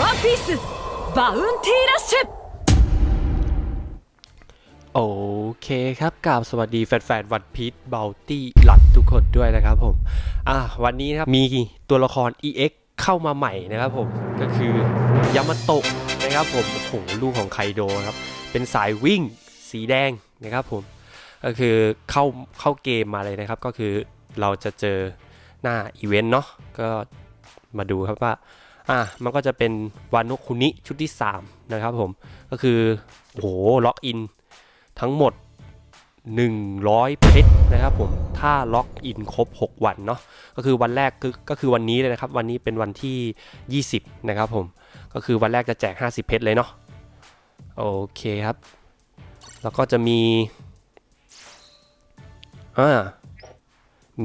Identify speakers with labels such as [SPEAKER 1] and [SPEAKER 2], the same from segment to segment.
[SPEAKER 1] ワンピースバウンティーラッシュ
[SPEAKER 2] โอเคครับกราบสวัสดีแฟนๆวันพี e เบลตี้หลัดทุกคนด้วยนะครับผมอ่ะวันนี้นะครับมีตัวละคร EX เข้ามาใหม่นะครับผมก็คือยามาโตะนะครับผมโอ้โหลูกของไคโดครับ เป็นสายวิ่งสีแดงนะครับผมก็คือเข้าเข้าเกมมาเลยนะครับ ก็คือเราจะเจอหน้าอีเวนต์เนาะก็มาดูครับว่า อะมันก็จะเป็นวานุคุนิชุดที่ 3 นะครับผม ก็คือโอ้โหล็อกอินทั้งหมด 100 เพชรนะครับผม ถ้าล็อกอินครบ 6 วันเนาะก็คือวันแรกคือก็คือวันนี้เลยนะครับ วันนี้เป็นวันที่ 20 นะครับผม ก็คือวันแรกจะแจก 50 เพชรเลยเนาะโอเคครับ แล้วก็จะมีอ่า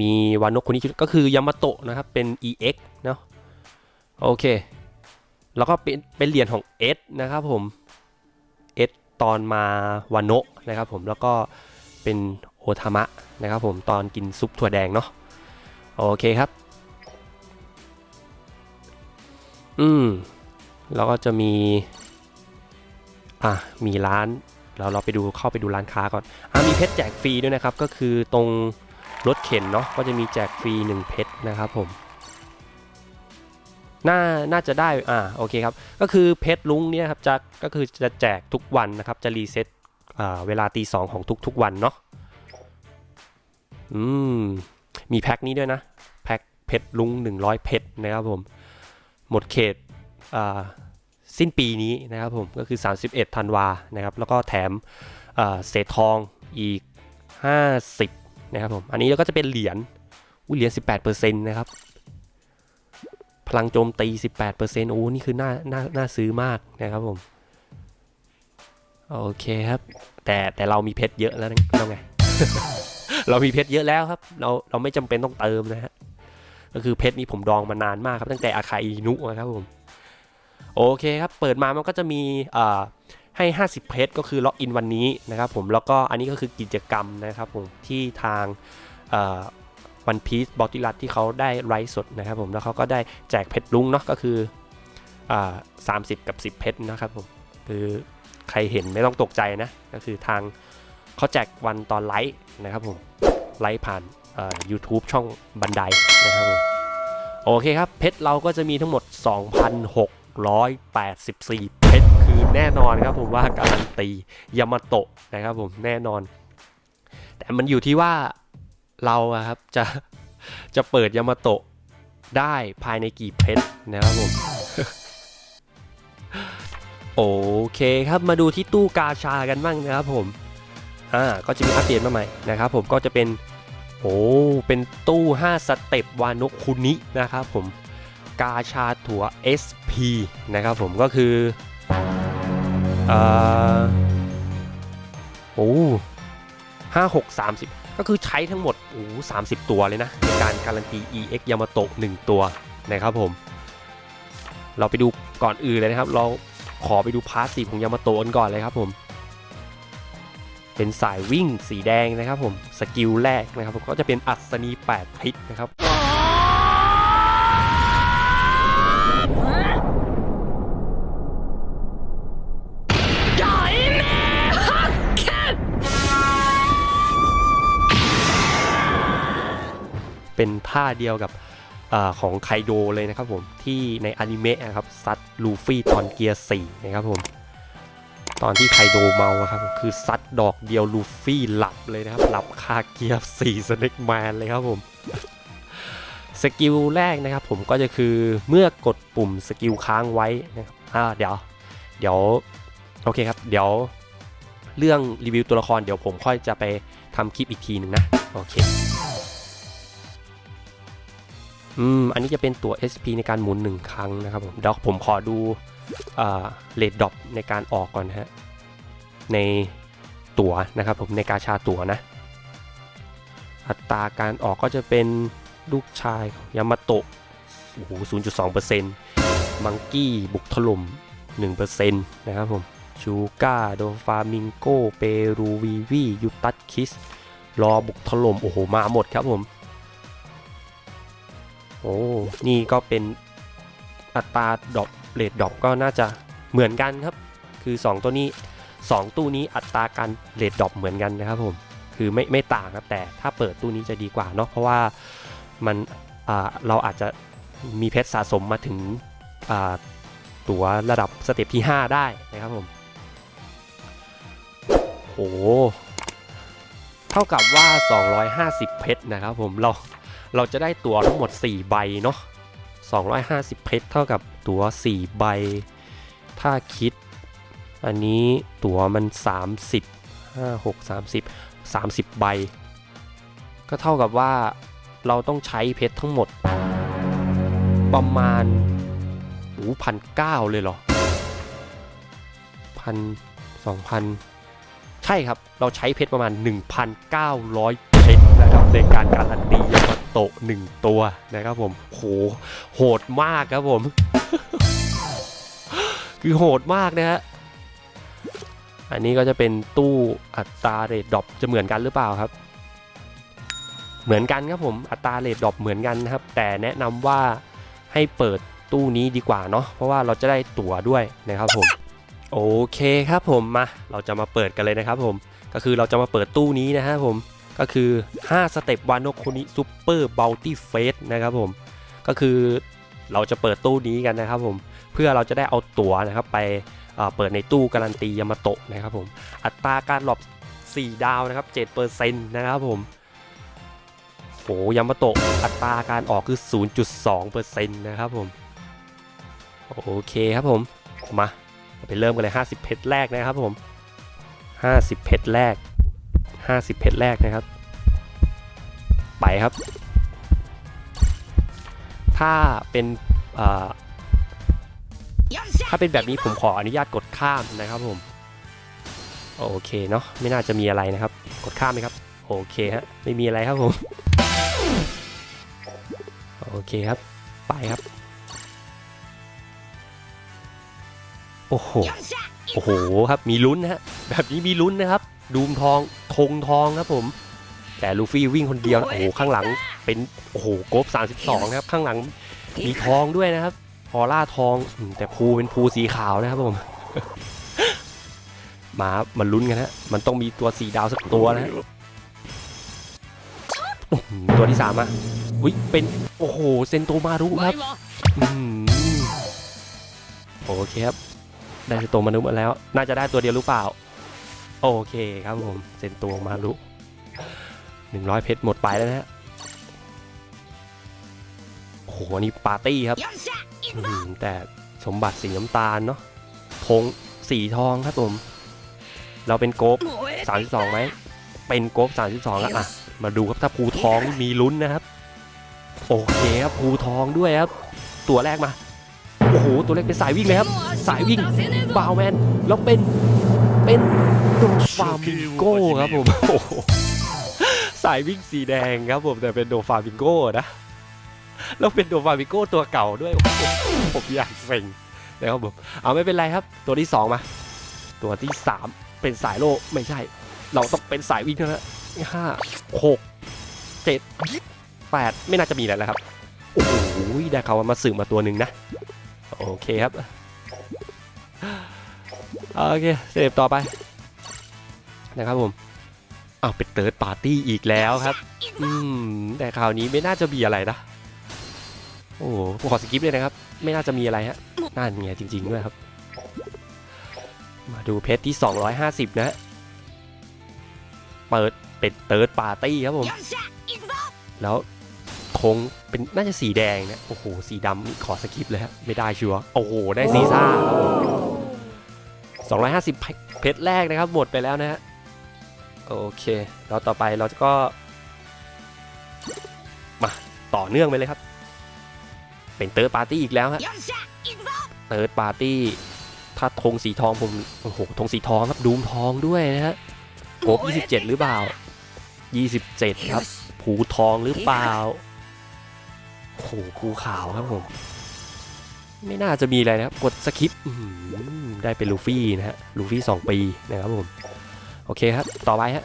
[SPEAKER 2] มีวานกคนนี้ก็คือยามาโตะนะครับ เป็น EX เนาะ โอเค แล้วก็เป็นเป็นเหรียญของ S นะครับผม S ตอนมาวานโนะนะครับผมแล้วก็เป็นโอทามะนะครับผมตอนกินซุปถั่วแดงเนาะโอเคครับ อืมแล้วก็จะมี อะมีร้านเราเราไปดูเข้าไปดูร้านค้าก่อนอะมีเพชรแจกฟรีด้วยนะครับ ก็คือตรงรถเข็นเนาะก็จะมีแจกฟรี1เพชรนะครับผม น่าน่าจะได้อ่าโอเคครับก็คือเพชรลุงเนี่ยครับจะก็คือจะแจกทุกวันนะครับจะรีเซ็ตอ่าเวลาตีสองของทุกๆวันเนาะอืมมีแพ็คนี้ด้วยนะแพ็คเพชรลุง 100 เพชรนะครับผมหมดเขตอ่าสิ้นปีนี้นะครับผมก็คือ 31ธันวานะครับแล้วก็แถมเศษทองอีก 50นะครับผมอันนี้ก็จะเป็นเหรียญอุ้ยเหรียญ18%นะครับ พลังโจมตี 18%โอ้นี่คือน่าน่าน่าซื้อมากนะครับผม โอเคครับ แต่แต่เรามีเพชรเยอะแล้วนะแล้วไง เรามีเพชรเยอะแล้วครับ เราเราไม่จำเป็นต้องเติมนะฮะ ก็คือเพชรนี้ผมดองมานานมากครับ ตั้งแต่อาคาอินุนะครับผม โอเคครับ เปิดมามันก็จะมีอ่าให้ 50 เพชรก็คือล็อกอินวันนี้นะครับผม แล้วก็อันนี้ก็คือกิจกรรมนะครับผมที่ทางอ่า วันพีซบอติลัตที่เขาได้ไลฟ์สดนะครับผมแล้วเขาก็ได้แจกเพชรลุงเนาะก็คือสามสิบกับ10เพชรนะครับผมคือใครเห็นไม่ต้องตกใจนะ ก็คือทางเขาแจกวันตอนไลฟ์นะครับผมไลฟ์ผ่านเอ่อ YouTube ช่องบันไดนะครับผมโอเคครับ เพชรเราก็จะมีทั้งหมด 2,684 เพชรคือแน่นอนครับผมว่าการันตียามาโตะนะครับผมแน่นอน แต่มันอยู่ที่ว่า เราครับจะจะเปิดยามาโตะได้ภายในกี่เพชรนะครับผมโอเคครับมาดูที่ตู้กาชากันบ้างนะครับผมอ่าก็จะมีอัปเดตมาใหม่นะครับผมก็จะเป็นโอ้เป็นตู้ 5 สเต็ปวานุคุนินะครับผมกาชาถั่ว SP นะครับผมก็คืออ่าโอ้ห้าหกสามสิบ ก็คือใช้ทั้งหมดโอ้สามสิบตัวเลยนะในการการันตี EX Yamato 1 ตัวนะครับผม เราไปดูก่อนอื่นเลยนะครับ เราขอไปดูพาสีของยามาโตะกันก่อนเลยครับผม เป็นสายวิ่งสีแดงนะครับผม สกิลแรกนะครับผมก็จะเป็นอัศนี8พิษนะครับ เป็นท่าเดียวกับอของไคโดเลยนะครับผมที่ในอนิเมะนะครับซัดลูฟี่ตอนเกียร์4นะครับผมตอนที่ไคโดเมาครับคือซัดดอกเดียวลูฟี่หลับเลยนะครับ หลับคาเกียร์4สเน็กแมนเลยครับผมสกิลแรกนะครับผมก็จะคือเมื่อกดปุ่มสกิลค้างไว้นะครับอ่าเดี๋ยวเดี๋ยวโอเคครับเดี๋ยวเรื่องรีวิวตัวละครเดี๋ยวผมค่อยจะไปทำคลิปอีกทีหนึ่งนะ โอเค อืม อันนี้จะเป็นตัว SP ในการหมุน 1 ครั้งนะครับผมเดี๋ยวผมขอดูเลดดอปในการออกก่อนฮะ ในตั๋วนะครับผมในกาชาตั๋วนะ อัตราการออกก็จะเป็นลูกชายยามาโตะโอ้โห0.2%มังกี้บุกถล่ม 1%นะครับผม ชูก้าโดฟามิงโก เปรู วีวี ยูตัสคิส รอบุกถล่ม โอ้โห มาหมดครับผม โอ้นี่ก็เป็นอัตราดรอปเลดดรอปก็น่าจะเหมือนกันครับ คือ 2 ตัวนี้ 2 ตู้นี้อัตราการเลดดรอปเหมือนกันนะครับผมคือไม่ไม่ต่างครับแต่ถ้าเปิดตู้นี้จะดีกว่าเนาะเพราะว่ามันเราอาจจะมีเพชรสะสมมาถึงตัวระดับสเต็ปที่ 5 ได้นะครับผมโอ้โหเท่ากับว่า 250 เพชรนะครับผมเรา เราจะได้ตั๋วทั้งหมด 4 ใบเนาะ250 เพชรเท่ากับตั๋ว 4 ใบ ถ้าคิด อันนี้ตั๋วมัน 30 5 6 30 30 ใบ ก็เท่ากับว่าเราต้องใช้เพชรทั้งหมด ประมาณโอ้พันเก้าเลยเหรอพันสองพันใช่ครับ เราใช้เพชรประมาณ 1,900 เพชรนะครับในการการันตี โตะหนึ่งตัวนะครับผมโหโหดมากครับผม คือโหดมากนะฮะอันนี้ก็จะเป็นตู้อัตราเรทดรอปจะเหมือนกันหรือเปล่าครับ เหมือนกันครับผมอัตราเรทดรอปเหมือนกันนะครับ แต่แนะนำว่าให้เปิดตู้นี้ดีกว่าเนาะเพราะว่าเราจะได้ตั๋วด้วยนะครับผมโอเคครับผมมาเราจะมาเปิดกันเลยนะครับผมก็คือเราจะมาเปิดตู้นี้นะครับผม ก็คือ 5 สเต็ปวานโนคุนิซูเปอร์บัลตี้เฟสนะครับผมก็คือเราจะเปิดตู้นี้กันนะครับผมเพื่อเราจะได้เอาตั๋วนะครับไปเปิดในตู้การันตียามาโตะนะครับผมอัตราการหลบ 4 ดาวนะครับ7%นะครับผมโหยามาโตะอัตราการออกคือ 0.2%นะครับผมโอเคครับผมมาไปเริ่มกันเลย 50 เพชรแรกนะครับผม 50 เพชรแรก 50 เพชรแรกนะครับ ไปครับ ถ้าเป็นอ่าถ้าเป็นแบบนี้ผมขออนุญาตกดข้ามนะครับผม โอเคเนาะไม่น่าจะมีอะไรนะครับ กดข้ามไหมครับ โอเคฮะไม่มีอะไรครับผม โอเคครับ ไปครับ โอ้โหโอ้โหครับมีลุ้นนะฮะแบบนี้มีลุ้นนะครับ ดูมทอง ธงทองครับผม แต่ลูฟี่วิ่งคนเดียวนะโอ้โห ข้างหลังเป็น โอ้โหโกบ32 นะครับ ข้างหลังมีทองด้วยนะครับพอล่าทองอืมแต่ภูเป็นภูสีขาวนะครับผม มา มันลุ้นกันฮะ มันต้องมีตัวสีดาวสักตัวนะฮะอื้อหือตัวที่สามอะอุ้ยเป็น โอ้โห เซนโตมารุครับอื้อหือโอเคครับ ได้เซนโตมารุมาแล้ว น่าจะได้ตัวเดียวหรือเปล่า โอเคครับผม เซนโตมารุหนึ่งร้อยเพชรหมดไปแล้วนะฮะโอ้โหอันนี่ปาร์ตี้ครับอื้อหือแต่สมบัติสีน้ำตาลเนาะธงสีทองครับผม เราเป็นโกบ32ไหม เป็นโกบ32แล้วอะ มาดูครับถ้าภูทองมีลุ้นนะครับ โอเคครับภูทองด้วยครับ ตัวแรกมา โอ้โห ตัวแรกเป็นสายวิ่งเลยครับ สายวิ่งบาวแมน แล้วเป็น เป็น โดฟามิงโก้ครับผมสายวิ่งสีแดงครับผมแต่เป็นโดฟามิงโก้นะแล้วเป็นโดฟามิงโก้ตัวเก่าด้วยผมอยากเซ็งนะครับผมเอาไม่เป็นไรครับ ตัวที่ 2 มา ตัวที่ 3 เป็นสายโลไม่ใช่ เราต้องเป็นสายวิ่งเท่านั้นห้าหกเจ็ดแปดไม่น่าจะมีอะไรแล้วครับโอ้โหได้เขามาสื่อมาตัวหนึ่งนะ โอเคครับ โอเคสเต็ปต่อไป นะครับผมเอาเป็นเติร์ดปาร์ตี้อีกแล้วครับ อืม แต่คราวนี้ไม่น่าจะมีอะไรนะ โอ้โหขอสกิปเลยนะครับ ไม่น่าจะมีอะไรฮะนั่นไงจริง ๆ ด้วยครับ มาดูเพชรที่ 250 นะฮะเปิดเป็นเติร์ดปาร์ตี้ครับผม แล้วธงเป็นน่าจะสีแดงนะโอ้โห สีดำขอสกิปเลยฮะไม่ได้ชัวร์โอ้โห ได้ซีซ่าครับผม250 เพชรแรกนะครับ หมดไปแล้วนะฮะ โอเคแล้วต่อไปเราจะก็ มาต่อเนื่องไปเลยครับ เป็นเติร์ดปาร์ตี้อีกแล้วฮะเติร์ดปาร์ตี้ถ้าธงสีทองผม โอ้โหธงสีทองครับดูมทองด้วยนะฮะครบ27 หรือเปล่า 27 ครับผูทองหรือเปล่าโอ้โหภูขาวครับผม ไม่น่าจะมีอะไรนะครับ กดสคิปได้เป็นลูฟี่นะฮะ ลูฟี่ 2 ปีนะครับผม โอเคครับ ต่อไปฮะ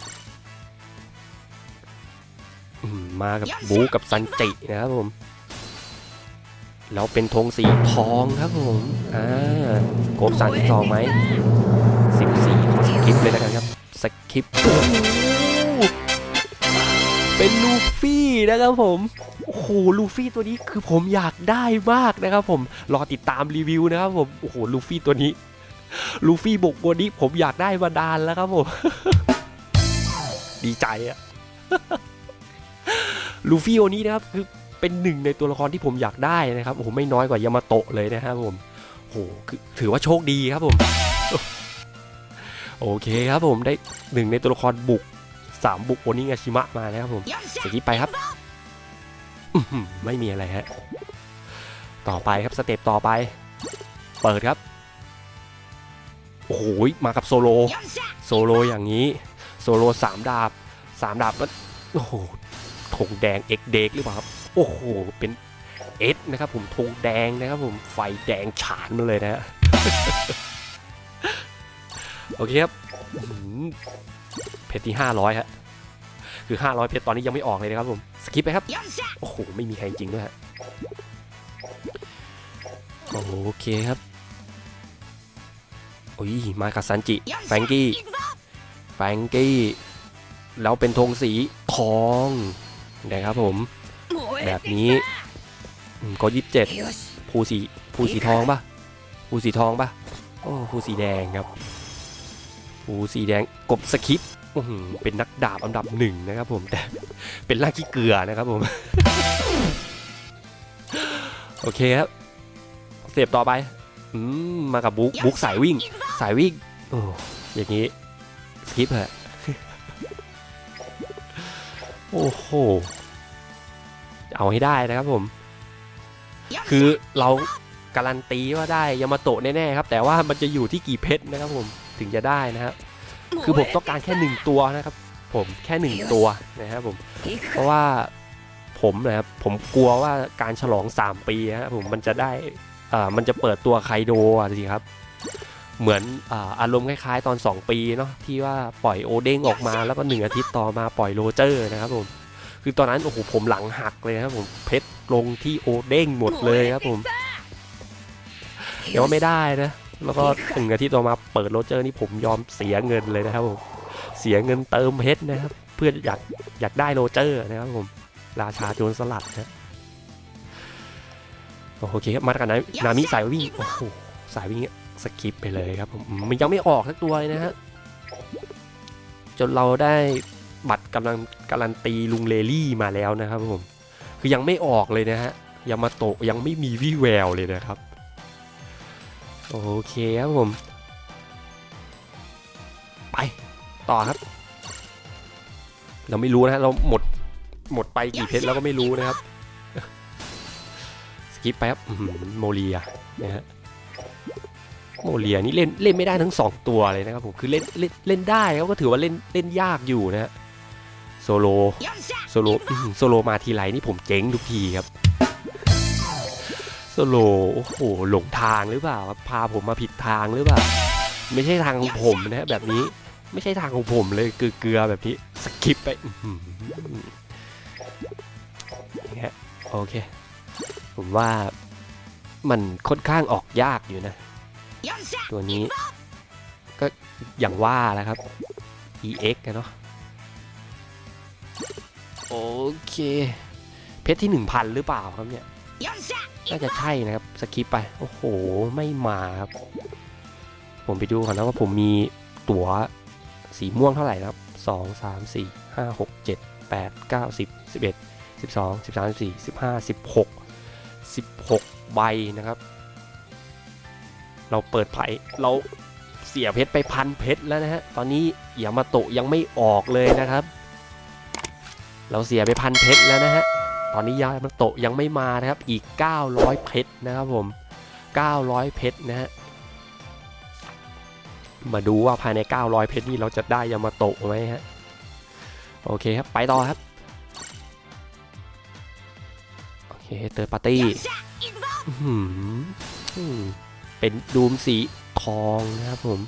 [SPEAKER 2] อื้อหือมากับบูกับซันจินะครับผมแล้วเป็นธงสีทองครับผมอ่าครบ32ไหม14ขอสกิปเลยแล้วกันครับสกิปโอ้โหเป็นลูฟี่นะครับผมโอ้โหลูฟี่ตัวนี้คือผมอยากได้มากนะครับผมรอติดตามรีวิวนะครับผมโอ้โหลูฟี่ตัวนี้ ลูฟี่บุกบนนี้ผมอยากได้มานานแล้วครับผม ดีใจอะลูฟี่โอนี้นะครับคือเป็นหนึ่งในตัวละครที่ผมอยากได้นะครับโอ้โหไม่น้อยกว่ายามาโตะเลยนะครับผมโอ้โหคือถือว่าโชคดีครับผม โอเคครับผมได้หนึ่งในตัวละครบุกสามบุกโอนิงาชิมะมานะครับผมสกิปไปครับไม่มีอะไรฮะ ต่อไปครับสเต็ปต่อไป เปิดครับ โอ้โหมากับโซโลโซโลอย่างนี้โซโลสามดาบสามดาบแล้วโอ้โหธงแดงเอ็กเด็กหรือเปล่าครับโอ้โหเป็นเอสนะครับผมธงแดงนะครับผมไฟแดงฉานมาเลยนะฮะโอเคครับเพชรที่ห้าร้อยฮะคือห้าร้อยเพชรตอนนี้ยังไม่ออกเลยนะครับผมสกิปไปครับ โอ้โห ไม่มีใครจริงด้วยฮะโอเคครับ อ้ยมากับซันจิ แฟรงกี้ แฟรงกี้ แล้วเป็นธงสีทองนะครับผม แบบนี้อืมก็ยี่สิบเจ็ดภูสีภูสีทองปะภูสีทองปะโอ้ภูสีแดงครับภูสีแดงกบสคริปต์อื้อหือเป็นนักดาบอันดับหนึ่งนะครับผมแต่เป็นล่างขี้เกลือนะครับผมโอเคครับเสียบต่อไป อืมมากับบุ๊กบุ๊กสายวิ่ง สายวิ่งโอ้อย่างนี้สคิปฮะโอ้โหเอาให้ได้นะครับผม คือเราการันตีว่าได้ยามาโตะแน่ๆครับ แต่ว่ามันจะอยู่ที่กี่เพชรนะครับผมถึงจะได้นะครับคือผมต้องการแค่หนึ่งตัวนะครับ ผมแค่หนึ่งตัวนะครับผม เพราะว่าผมนะครับผมกลัวว่าการฉลอง 3 ปีนะครับผมมันจะได้อ่า มันจะเปิดตัวไคโดอะสิครับ เหมือนอาอารมณ์คล้ายๆ ตอน 2 ปีเนาะที่ว่าปล่อยโอเด้งออกมาแล้วก็หนึ่งอาทิตย์ต่อมาปล่อยโรเจอร์นะครับผมคือตอนนั้นโอ้โหผมหลังหักเลยครับผมเพชรลงที่โอเด้งหมดเลยครับผมเดี๋ยวไม่ได้นะแล้วก็หนึ่งอาทิตย์ต่อมาเปิดโรเจอร์นี่ผมยอมเสียเงินเลยนะครับผมเสียเงินเติมเพชรนะครับ เพื่ออยากอยากได้โรเจอร์นะครับผมราชาโจรสลัดนะ โอเคครับมากันนะนามิสายวิ่งโอ้โหสายวิ่งสกิปไปเลยครับผมอืมมันยังไม่ออกสักตัวเลยนะฮะจนเราได้บัตรกำลังการันตีลุงเลลี่มาแล้วนะครับผมคือยังไม่ออกเลยนะฮะยามาโตะยังไม่มีวี่แววเลยนะครับโอเคครับผม ไปต่อครับ เราไม่รู้นะฮะเราหมดหมดไปกี่เพชรเราก็ไม่รู้นะครับส กิปไปครับโมเลียนะฮะโมเลียนี่เล่นเล่นไม่ได้ทั้งสองตัวเลยนะครับผมคือเล่นเล่นเล่นได้เขาก็ถือว่าเล่นเล่นยากอยู่นะฮะโซโลโซโลโซโลมาทีไรนี่ผมเจ๊งทุกทีครับโซโลโอ้โหหลงทางหรือเปล่าพาผมมาผิดทางหรือเปล่าไม่ใช่ทางของผมนะฮะแบบนี้ไม่ใช่ทางของผมเลยเกลือแบบนี้สกิปไปเงี้ยโอเค ผมว่ามันค่อนข้างออกยากอยู่นะ ตัวนี้ก็อย่างว่าแหละครับ EX กันเนาะโอเค เพชรที่ 1,000 หรือเปล่าครับเนี่ย น่าจะใช่นะครับ สกิปไป โอ้โห ไม่มาครับ ผมไปดูก่อนนะว่าผมมีตั๋วสีม่วงเท่าไหร่นะครับสองสามสี่ห้าหกเจ็ดแปดเก้าสิบหกใบนะครับ เราเปิดไผ่เราเสียเพชรไปพันเพชรแล้วนะฮะ ตอนนี้ยามาโตะยังไม่ออกเลยนะครับ เราเสียไปพันเพชรแล้วนะฮะ ตอนนี้ยามาโตะยังไม่มานะครับ อีก 900 เพชรนะครับผม 900 เพชรนะฮะ มาดูว่าภายใน 900 เพชรนี่เราจะได้ยามาโตะไหมฮะ โอเคครับ ไปต่อครับ เคเตอร์ปาร์ตี้เป็นดูมสีทองนะครับผม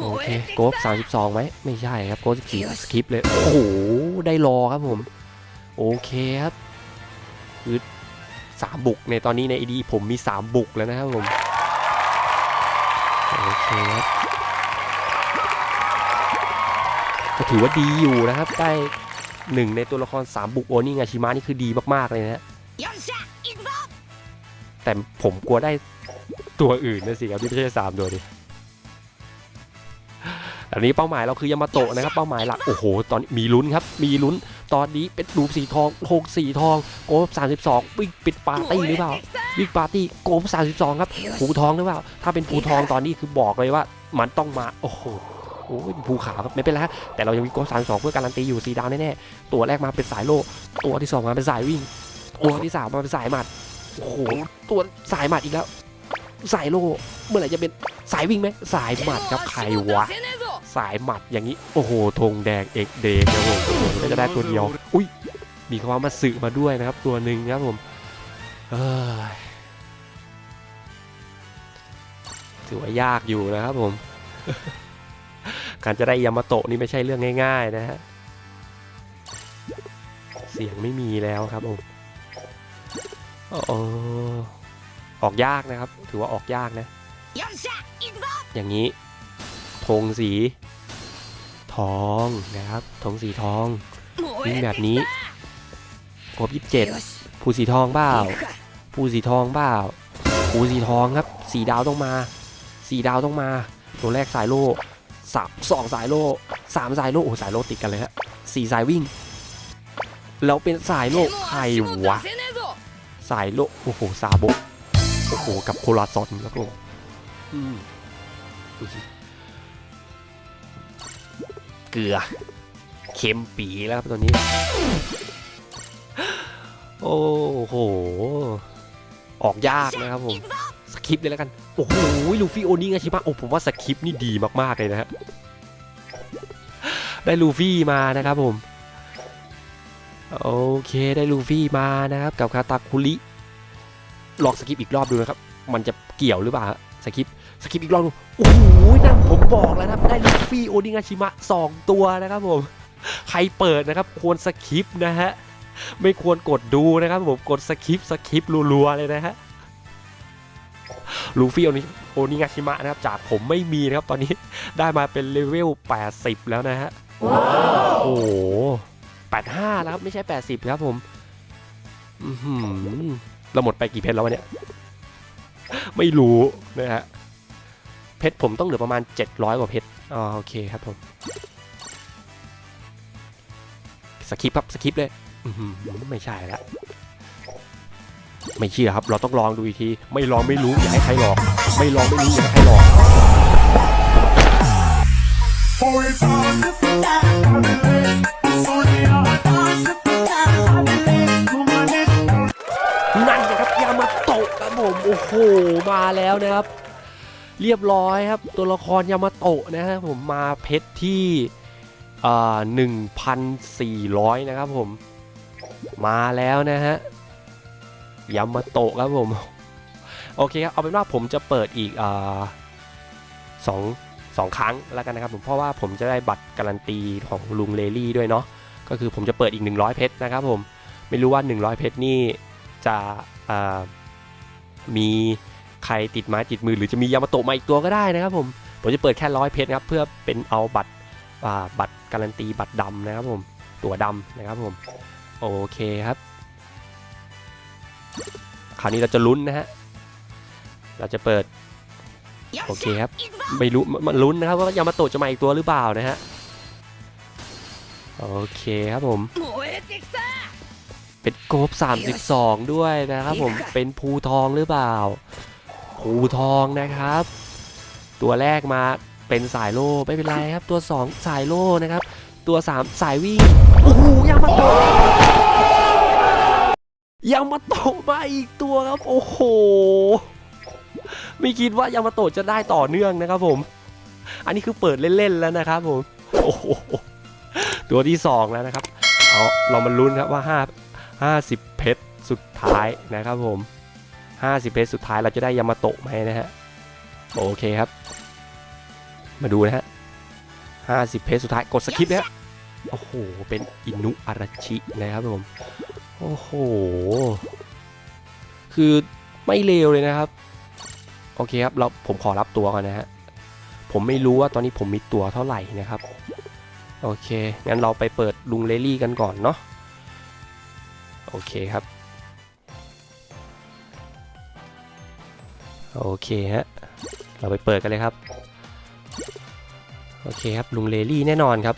[SPEAKER 2] โอเคโกฟ32ไหมไม่ใช่ครับโกฟ14สคิปเลย โอ้โห ได้รอครับผม โอเคครับคือสามบุกในตอนนี้ในไอดีผมมีสามบุกแล้วนะครับผม โอเคครับก็ถือว่าดีอยู่นะครับ ได้ หนึ่งในตัวละคร 3 บุกโอนี่งาชิมะนี่คือดีมากๆเลยนะแต่ผมกลัวได้ตัวอื่นนะสิครับที่ไม่ใช่สามตัวนี้อันนี้เป้าหมายเราคือยามาโตะนะครับเป้าหมายหลักโอ้โห ตอนมีลุ้นครับ มีลุ้นตอนนี้เป็นรูปสีทองโคกสีทอง โกบ32วิ่งปิดปาร์ตี้หรือเปล่าวิ่งปาร์ตี้โกบ32 ครับผูทองหรือเปล่า ถ้าเป็นผูทองตอนนี้คือบอกเลยว่า มันต้องมาโอ้โห โอ้ยภูเขาครับไม่เป็นไรแต่เรายังมีโกสานสองเพื่อการันตีอยู่สีดาวแน่ๆตัวแรกมาเป็นสายโลตัวที่สองมาเป็นสายวิ่ง ตัวที่สามมาเป็นสายหมัดโอ้โหตัวสายหมัดอีกแล้วสายโลเมื่อไหร่จะเป็นสายวิ่งไหมสายหมัดครับใครวะสายหมัดอย่างนี้โอ้โหธงแดงเอกเดงครับผมก็จะได้ตัวเดียวอุ้ยมีคำว่ามาสึมาด้วยนะครับ ตัวหนึ่งครับผมถือว่ายากอยู่นะครับผม การจะได้ยามาโตะนี่ไม่ใช่เรื่องง่ายๆนะฮะ เสียงไม่มีแล้วครับผมโอ้ออกยากนะครับ ถือว่าออกยากนะ อย่างนี้ธงสี ทองนะครับธงสีทองวิ่งแบบนี้ครบยี่สิบเจ็ดผู้สีทองเปล่าผู้สีทองเปล่าผู้สีทองครับ สีดาวต้องมา สีดาวต้องมา ตัวแรกสายโล สามสองสายโลสามสายโลโอ้สายโลติดกันเลยฮะสี่สายวิ่ง แล้วเป็นสายโลใครวะ สายโลโอ้โหซาโบโอ้โหกับโคราซอนแล้วก็อืมเกลือเค็มปีแล้วครับตอนนี้ โอ้โห ออกยากนะครับผม คริปเลยแล้วกัน โอ้โหลูฟี่โอนี่ไงชิมะโอ้ผมว่าสคริปนี่ดีมากๆเลยนะฮะได้ลูฟี่มานะครับผม โอเคได้ลูฟี่มานะครับ กับคาตาคุริลองสกิปอีกรอบดูนะครับ มันจะเกี่ยวหรือเปล่าฮะสกิปสกิปอีกรอบดูโอ้โหนั่นผมบอกแล้วนะครับได้ลูฟี่โอนิงาชิมะสองตัวนะครับผม ใครเปิดนะครับ ควรสกิปนะฮะ ไม่ควรกดดูนะครับผมกดสกิปสกิปรัวๆเลยนะฮะ ลูฟี่โอนิโอนิงาชิมะนะครับจากผมไม่มีนะครับตอนนี้ได้มาเป็นเลเวล 80 แล้วนะฮะโอ้โห85แล้วครับไม่ใช่ 80 ครับผมอือหือเราหมดไปกี่เพชรแล้ววะเนี่ยไม่รู้นะฮะเพชรผมต้องเหลือประมาณ 700 กว่าเพชรอ๋อโอเคครับผมสคริปต์ครับสคริปต์เลยอือหือไม่ใช่ละ ไม่เชื่อครับ เราต้องลองดูอีกที ไม่ลองไม่รู้อย่าให้ใครหลอก ไม่ลองไม่รู้อย่าให้ใครหลอก นั่นนะครับยามาโตะครับผม โอ้โห มาแล้วนะครับ เรียบร้อยครับ ตัวละครยามาโตะนะครับผมมาเพชรที่หนึ่งพันสี่ร้อยนะครับผม มาแล้วนะฮะ ยามาโตะครับผม โอเคครับ เอาเป็นว่าผมจะเปิดอีกอสองสองครั้งแล้วกันนะครับผมเพราะว่าผมจะได้บัตรการันตีของลุงเลลี่ด้วยเนาะก็คือผมจะเปิดอีก 100 เพชรนะครับผมไม่รู้ว่า 100 เพชรนี่จะมีใครติดไม้ติดมือ หรือจะมียามาโตะมาอีกตัวก็ได้นะครับผมผมจะเปิดแค่ร้อยเพชรครับเพื่อเป็นเอาบัตรบัตรการันตีบัตรดำนะครับผมตัวดำนะครับผมโอเคครับ คราวนี้เราจะลุ้นนะฮะ เราจะเปิด โอเคครับ ไม่รู้มันลุ้นนะครับว่ายามาโตะจะมาอีกตัวหรือเปล่านะฮะ โอเคครับผม เป็นโกบ32 ด้วยนะครับผม เป็นภูทองหรือเปล่า ภูทองนะครับ ตัวแรกมาเป็นสายโล่ไม่เป็นไรครับ ตัว 2 สายโล่นะครับ ตัว 3 สายวิ่ง โอ้โหยามาโตะ ยังมาโตะมาอีกตัวครับ โอ้โห ไม่คิดว่ายามาโตะจะได้ต่อเนื่องนะครับผม อันนี้คือเปิดเล่นๆแล้วนะครับผม โอ้โห ตัวที่ 2 แล้วนะครับ เอาเรามาลุ้นครับว่า 5 50 เพชรสุดท้ายนะครับผม 50 เพชรสุดท้ายเราจะได้ยามาโตะไหมนะฮะ โอเคครับ มาดูนะฮะ 50 เพชรสุดท้ายกดสคิปนะฮะโอ้โห เป็นอินุอาราชินะครับผม โอ้โห คือไม่เลวเลยนะครับ โอเคครับ เราผมขอรับตัวก่อนนะฮะ ผมไม่รู้ว่าตอนนี้ผมมีตัวเท่าไหร่นะครับ โอเค งั้นเราไปเปิดลุงเลลี่กันก่อนเนาะ โอเคครับ โอเคฮะ เราไปเปิดกันเลยครับ โอเคครับ ลุงเลลี่แน่นอนครับ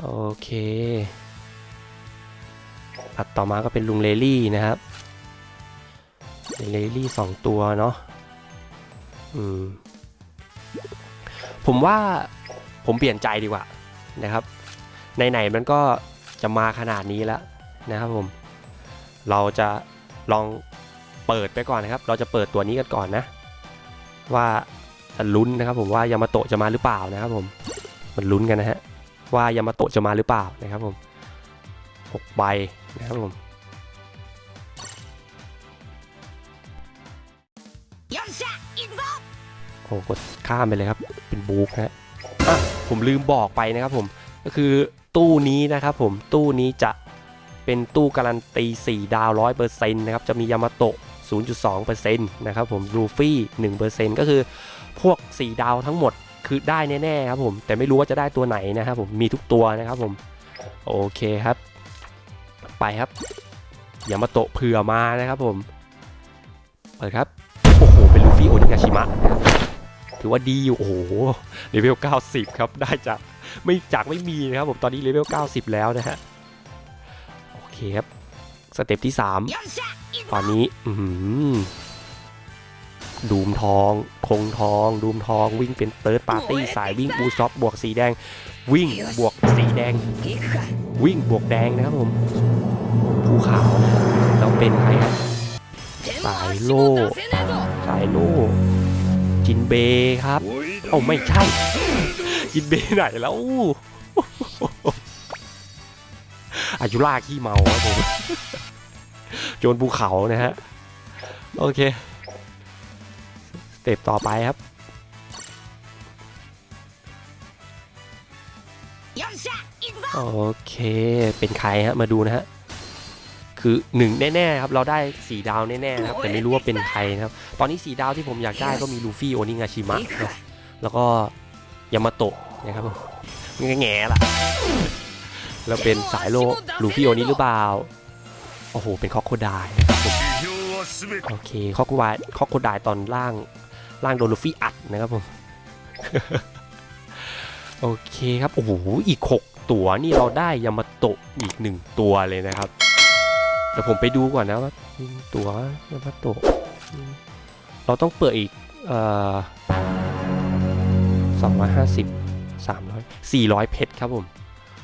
[SPEAKER 2] โอเค ตัดต่อมาก็เป็นลุงเลลี่นะครับเลลี่สองตัวเนาะอืมผมว่าผมเปลี่ยนใจดีกว่านะครับไหนๆมันก็จะมาขนาดนี้แล้วนะครับผม เราจะลองเปิดไปก่อนนะครับ เราจะเปิดตัวนี้กันก่อนนะ ว่าลุ้นนะครับ ผมว่ายามาโตะจะมาหรือเปล่านะครับ ผมมันลุ้นกันนะฮะว่ายามาโตะจะมาหรือเปล่านะครับผม 6 ใบนะครับผมโอ้กดข้ามไปเลยครับ เป็นบุ๊กฮะอะผมลืมบอกไปนะครับผม ก็คือตู้นี้นะครับผม ตู้นี้จะเป็นตู้การันตี 4 ดาว 100%นะครับ จะมียามาโตะ 0.2%นะครับผม รูฟี่ 1%ก็คือพวก 4 ดาวทั้งหมดคือได้แน่ๆครับผม แต่ไม่รู้ว่าจะได้ตัวไหนนะครับผม มีทุกตัวนะครับผม โอเคครับ ไปครับอย่ามาโตเผื่อมานะครับผม เปิดครับ โอ้โห เป็นลูฟี่โอนิกาชิมะ ถือว่าดีอยู่ โอ้โห เลเวล 90 ครับ ได้จากไม่จากไม่มีนะครับผม ตอนนี้เลเวล 90 แล้วนะฮะ โอเคครับ สเต็ปที่ 3 ตอนนี้อืดูมทอง คงทอง ดูมทอง วิ่งเป็นเติร์ดปาร์ตี้ สายวิ่งบูซอฟบวกสีแดง วิ่งบวกสีแดง วิ่งบวกแดงนะครับผม ภูเขาเราเป็นใครครับ
[SPEAKER 1] สายโล่
[SPEAKER 2] สายโล่จินเบครับเอ้าไม่ใช่ จินเบไหนแล้วอายุร่าขี้เมาครับผมโจนภูเขานะฮะ โอเคเต็ปต่อไปครับโอเค เป็นใครฮะ มาดูนะฮะ คือหนึ่งแน่ๆครับเราได้4ดาวแน่ๆครับแต่ไม่รู้ว่าเป็นใครนะครับตอนนี้4ดาวที่ผมอยากได้ก็มีลูฟี่โอนิงาชิมะนะแล้วก็ยามาโตะนะครับแง่ล่ะเราเป็นสายโลลูฟี่โอนิหรือเปล่าโอ้โหเป็นคอกโคดายโอเคคอกโคดายคอโคดายตอนล่างล่างโดนลูฟี่อัดนะครับผมโอเคครับโอ้โหอีก 6 ตัวนี่เราได้ยามาโตะอีก 1 ตัวเลยนะครับ เดี๋ยวผมไปดูก่อนนะว่าตัวยามาโตเราต้องเปิดอีกสองร้อยห้าสิบสามร้อยสี่ร้อยเพชรครับผม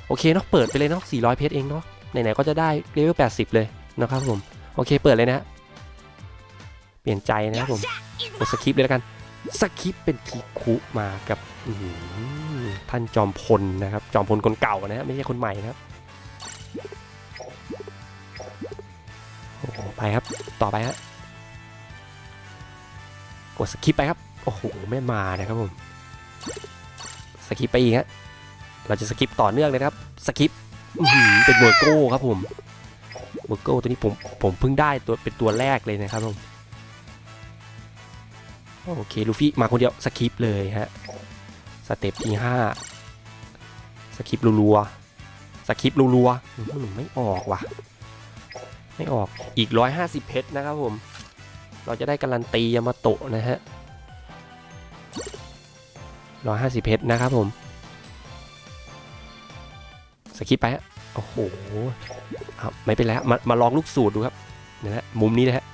[SPEAKER 2] โอเคเนาะเปิดไปเลยเนาะสี่ร้อยเพชรเองเนาะไหนๆก็จะได้เลเวลแปดสิบเลยนะครับผม โอเคเปิดเลยนะฮะเปลี่ยนใจนะครับผมกดสคริปเลยแล้วกันสคริปเป็นคิคุมากับท่านจอมพลนะครับ จอมพลคนเก่านะฮะไม่ใช่คนใหม่นะครับ อ้ไปครับ ต่อไปฮะ กดสคริปไปครับ โอ้โห ไม่มานะครับผมสคริปไปอีกฮะ เราจะสคริปต่อเนื่องเลยครับสคริปเป็นเวอร์โก้ครับผมเวอร์โก้ตัวนี้ผมผมเพิ่งได้ตัวเป็นตัวแรกเลยนะครับผม โอเค ลูฟี่มาคนเดียวสคริปเลยฮะ สเต็ปที่ห้าสคริปรัวๆสคริปรัวๆไม่ออกว่ะ ไม่ออกอีก 150 เพชรนะครับผม เราจะได้การันตียามาโตะนะฮะ 150 เพชรนะครับผมสคริปไปฮะ โอ้โหเอาไม่เป็นไรครับมามาลองลูกสูตรดูครับนะฮะมุมนี้นะฮะ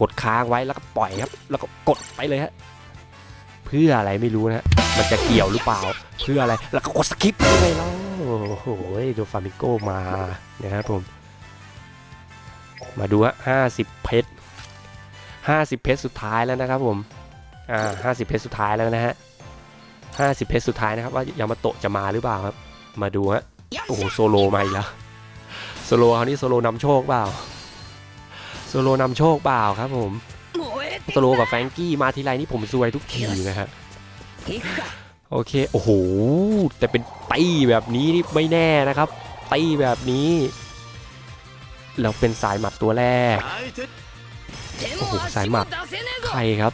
[SPEAKER 2] กดค้างไว้แล้วก็ปล่อยครับ แล้วก็กดไปเลยฮะ เพื่ออะไรไม่รู้นะฮะ มันจะเกี่ยวหรือเปล่า เพื่ออะไร แล้วก็กดสคิปไปเลยแล้วโอ้โหดูฟามิโกมานะครับผม มาดูฮะห้าสิบเพชรห้าสิบเพชรสุดท้ายแล้วนะครับผม อ่าห้าสิบเพชรสุดท้ายแล้วนะฮะห้าสิบเพชรสุดท้ายนะครับ ว่ายามาโตะจะมาหรือเปล่าครับ มาดูฮะ โอ้โหโซโลมาอีกแล้ว โซโลคราวนี้โซโลนำโชคเปล่า โซโลนำโชคเปล่าครับผม โซโลกับแฟงกี้มาทีไรนี่ผมซวยทุกทีนะฮะโอเค โอ้โห แต่เป็นตีแบบนี้นี่ไม่แน่นะครับตีแบบนี้ แล้วเป็นสายหมัดตัวแรก
[SPEAKER 3] โอ้
[SPEAKER 1] โห
[SPEAKER 2] สายหมัด ใครครับ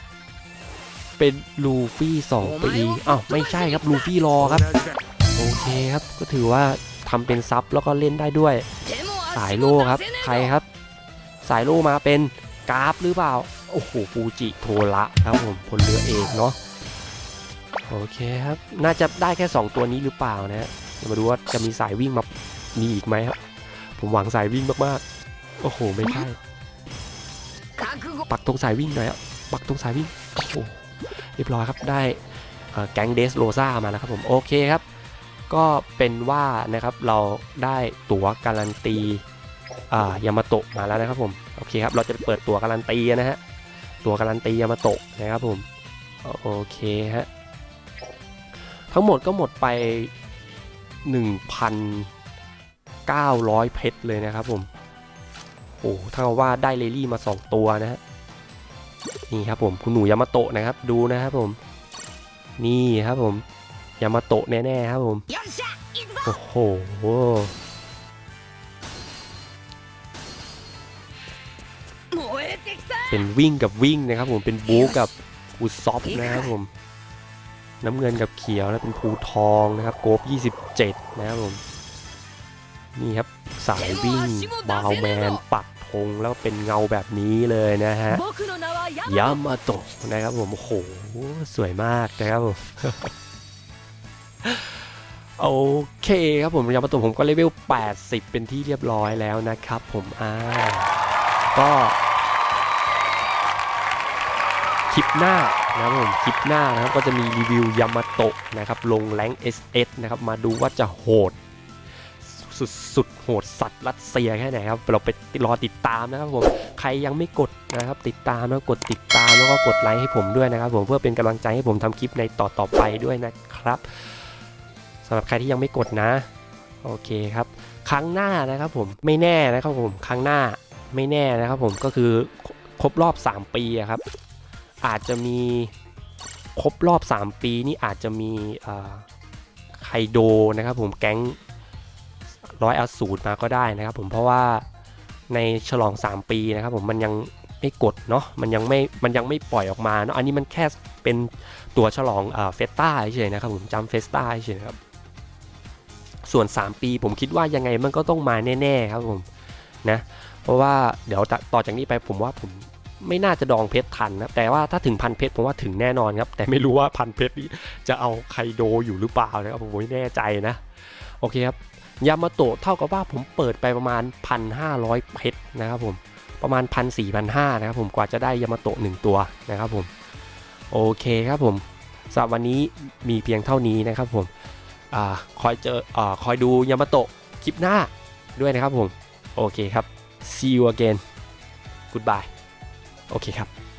[SPEAKER 2] เป็นลูฟี่สองปีอ้าวไม่ใช่ครับลูฟี่รอครับ โอเคครับ ก็ถือว่าทำเป็นซับแล้วก็เล่นได้ด้วย สายโลครับ ใครครับ สายโลมาเป็นกราฟหรือเปล่า โอ้โห ฟูจิโทระครับผมพลเรือเอกเนาะ โอเคครับ น่าจะได้แค่ 2 ตัวนี้หรือเปล่านะ มาดูว่าจะมีสายวิ่งมามีอีกไหมครับ ผมหวังสายวิ่งมากๆ โอ้โห ไม่ใช่
[SPEAKER 1] 覚悟
[SPEAKER 2] ปักตรงสายวิ่งหน่อยครับปักตรงสายวิ่ง โอ้โห เรียบร้อยครับ ได้เอ่อแก๊งเดสโรซ่ามาแล้วครับผม โอเคครับ ก็เป็นว่านะครับ เราได้ตั๋วการันตีอ่ายามาโตะมาแล้วนะครับผม โอเคครับ เราจะเปิดตั๋วการันตีนะฮะ ตั๋วการันตียามาโตะนะครับผม โอเคฮะ ทั้งหมดก็หมดไป 900 เพชรเลยนะครับผม โอ้ถ้าว่าได้เลลี่มา 2 ตัวนะฮะ นี่ครับผมคุณหนูยามาโตะนะครับ ดูนะครับผม นี่ครับผม ยามาโตะแน่ๆครับผม โอ้โหเป็นวิ่งกับวิ่งนะครับผม เป็นบูกับอุซอฟนะครับผม น้ำเงินกับเขียวนะเป็นภูทองนะครับ โกบ 27 นะครับผม นี่ครับสายวิ่งบาวแมนปักธงแล้วเป็นเงาแบบนี้เลยนะฮะยามาโตะนะครับผมโอ้โหสวยมากนะครับผมโอเคครับผมยามาโตะผมก็เลเวล 80 เป็นที่เรียบร้อยแล้วนะครับผมอ่าก็คลิปหน้านะครับผมคลิปหน้านะครับก็จะมีรีวิวยามาโตะนะครับลงแรง SS นะครับมาดูว่าจะโหด สุดสุดโหดสัตว์รัสเซียแค่ไหนครับเราไปรอติดตามนะครับผมใครยังไม่กดนะครับติดตามแล้วกดติดตามแล้วก็กดไลค์ให้ผมด้วยนะครับ ผมเพื่อเป็นกำลังใจให้ผมทำคลิปในต่อต่อๆไปด้วยนะครับสำหรับใครที่ยังไม่กดนะ โอเคครับ ครั้งหน้านะครับผมไม่แน่นะครับผมครั้งหน้าไม่แน่นะครับผมก็คือครบรอบ 3 ปีครับ อาจจะมีครบรอบ 3 ปีนี่อาจจะมีอ่าไคโดนะครับผมแก๊ง ร้อยอสูรมาก็ได้นะครับผมเพราะว่าในฉลอง 3 ปีนะครับผมมันยังไม่กดเนาะมันยังไม่มันยังไม่ปล่อยออกมาเนาะอันนี้มันแค่เป็นตัวฉลองเฟสต้าเฉยๆนะครับผมจำเฟสต้าเฉยๆครับส่วน 3 ปีผมคิดว่ายังไงมันก็ต้องมาแน่ๆครับผมนะเพราะว่าเดี๋ยวต่อจากนี้ไปผมว่าผมไม่น่าจะดองเพชรทันนะแต่ว่าถ้าถึงพันเพชรผมว่าถึงแน่นอนครับ แต่ไม่รู้ว่าพันเพชรนี้จะเอาไคโดอยู่หรือเปล่านะครับผมไม่แน่ใจนะ โอเคครับ ยามาโตะเท่ากับว่าผมเปิดไปประมาณ 1,500 เพชรนะครับผมประมาณ 1 4 5 0 0นะครับผมกว่าจะได้ยามาโตะหนึ่งตัวนะครับผมโอเคครับผมสำหรับวันนี้มีเพียงเท่านี้นะครับผมอคอยเจออคอยดูยามาโตะคลิปหน้าด้วยนะครับผม โอเคครับ see you again goodbye โอเคครับ